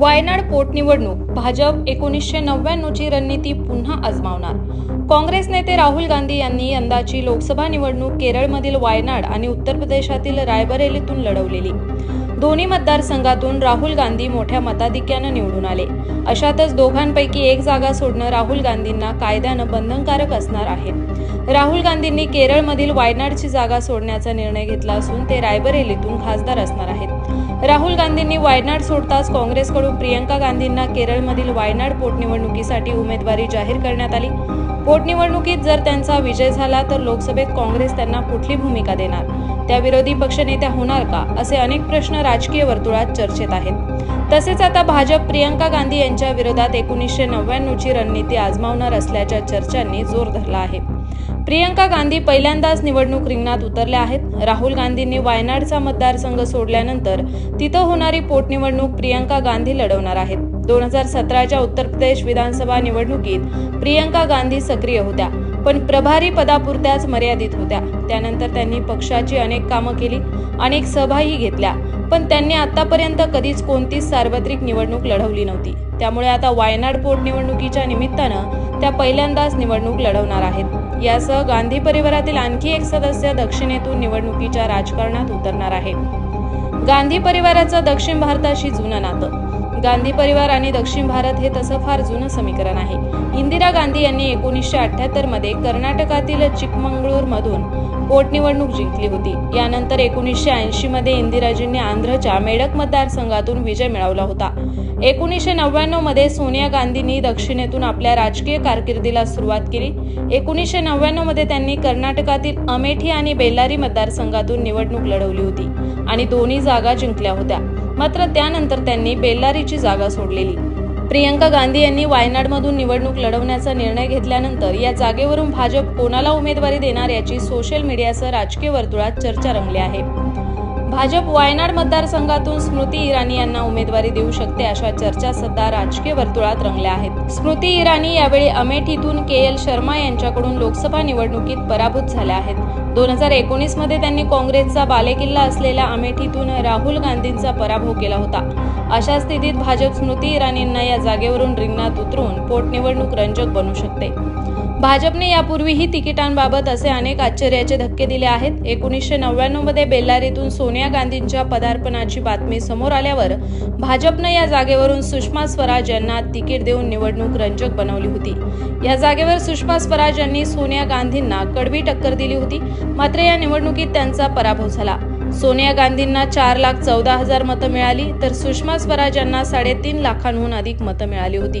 वायनाड पोटनिवडणूक भाजप एकोणीसशे नव्याण्णवची रणनीती पुन्हा आजमावणार. काँग्रेस नेते राहुल गांधी यांनी यंदाची लोकसभा निवडणूक केरळमधील वायनाड आणि उत्तर प्रदेशातील रायबरेलीतून लढवलेली. दोन्ही मतदारसंघातून राहुल गांधी मोठ्या मताधिक्यानं निवडून आले. अशातच दोघांपैकी एक जागा सोडणं राहुल गांधींना कायद्यानं बंधनकारक असणार आहे. राहुल गांधींनी केरळमधील वायनाडची जागा सोडण्याचा निर्णय घेतला असून ते रायबरेलीतून खासदार असणार आहेत. राहुल गांधींनी वायनाड सोडताच काँग्रेसकडून प्रियंका गांधींना केरळमधील वायनाड पोटनिवडणुकीसाठी उमेदवारी जाहीर करण्यात आली. पोटनिवडणुकीत जर त्यांचा विजय झाला तर लोकसभेत काँग्रेस त्यांना कुठली भूमिका देणार? त्या विरोधी पक्षनेत्या होणार का? असे अनेक प्रश्न राजकीय वर्तुळात चर्चेत आहेत. तसेच आता भाजप प्रियंका गांधी यांच्या विरोधात एकोणीसशे नव्याण्णवची रणनीती आजमावणार असल्याच्या चर्चांनी जोर धरला आहे. प्रियंका गांधी पहिल्यांदाच निवडणूक रिंगणात उतरल्या आहेत. राहुल गांधींनी वायनाडचा मतदारसंघ सोडल्यानंतर तिथं होणारी पोटनिवडणूक प्रियंका गांधी लढवणार आहेत. दोन हजार सतराच्या उत्तर प्रदेश विधानसभा निवडणुकीत प्रियंका गांधी सक्रिय होत्या पण प्रभारी पदापुरत्याच मर्यादित होत्या. त्यानंतर त्यांनी पक्षाची अनेक कामं केली अनेक सभाही घेतल्या. पण त्यांनी आतापर्यंत कधीच कोणतीच सार्वत्रिक निवडणूक लढवली नव्हती. त्यामुळे आता वायनाड पोटनिवडणुकीच्या निमित्तानं त्या पहिल्यांदाच निवडणूक लढवणार आहेत. यासह गांधी परिवारातील आणखी एक सदस्य दक्षिणेतून निवडणुकीच्या राजकारणात उतरणार आहे. गांधी परिवाराचं दक्षिण भारताशी जुनं नातं. गांधी परिवार आणि दक्षिण भारत हे तसं फार जुनं समीकरण आहे. इंदिरा गांधी यांनी एकोणीसशे अठ्याहत्तरमध्ये कर्नाटकातील चिकमंगळूर मधून पोटनिवडणूक जिंकली होती. यानंतर एकोणीसशे ऐंशी मध्ये इंदिराजींनी आंध्रच्या मेडक मतदारसंघातून विजय मिळवला होता. एकोणीसशे नव्याण्णवमध्ये सोनिया गांधींनी दक्षिणेतून आपल्या राजकीय कारकिर्दीला सुरुवात केली. एकोणीसशे नव्याण्णवमध्ये त्यांनी कर्नाटकातील अमेठी आणि बेल्लारी मतदारसंघातून निवडणूक लढवली होती आणि दोन्ही जागा जिंकल्या होत्या. मात्र त्यानंतर त्यांनी बेल्लारीची जागा सोडलेली. प्रियंका गांधी यांनी वायनाडमधून निवडणूक लढवण्याचा निर्णय घेतल्यानंतर या जागेवरून भाजप कोणाला उमेदवारी देणार याची सोशल मीडियासह राजकीय वर्तुळात चर्चा रंगली आहे. भाजप वायनाड मतदारसंघातून स्मृती इराणी यांना उमेदवारी देऊ शकते अशा चर्चा सध्या राजकीय वर्तुळात रंगल्या आहेत. स्मृती इराणी यावेळी अमेठीतून के एल शर्मा यांच्याकडून लोकसभा निवडणुकीत पराभूत झाल्या आहेत. दोन हजार एकोणीसमध्ये त्यांनी काँग्रेसचा बालेकिल्ला असलेल्या अमेठीतून राहुल गांधींचा पराभव केला होता. अशा स्थितीत भाजप स्मृती इराणींना या जागेवरून रिंगणात उतरून पोटनिवडणूक रंजक बनू शकते. भाजपने यापूर्वीही तिकिटांबाबत असे अनेक आश्चर्याचे धक्के दिले आहेत. एकोणीसशे नव्याण्णवमध्ये बेल्लारीतून सोनिया गांधींच्या पदार्पणाची बातमी समोर आल्यावर भाजपनं या जागेवरून सुषमा स्वराज यांना तिकीट देऊन निवडणूक रंजक बनवली होती. या जागेवर सुषमा स्वराज यांनी सोनिया गांधींना कडवी टक्कर दिली होती. मात्र या निवडणुकीत त्यांचा पराभव झाला. सोनिया गांधींना चार लाख चौदा हजार मतं मिळाली तर सुषमा स्वराज यांना साडेतीन लाखांहून अधिक मतं मिळाली होती.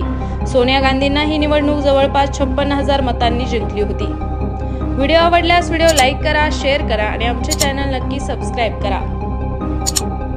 सोनिया गांधींना ही निवडणूक जवळपास छप्पन्न हजार मतांनी जिंकली होती. व्हिडिओ आवडल्यास व्हिडिओ लाईक करा शेअर करा आणि आमचे चॅनल नक्की सबस्क्राईब करा.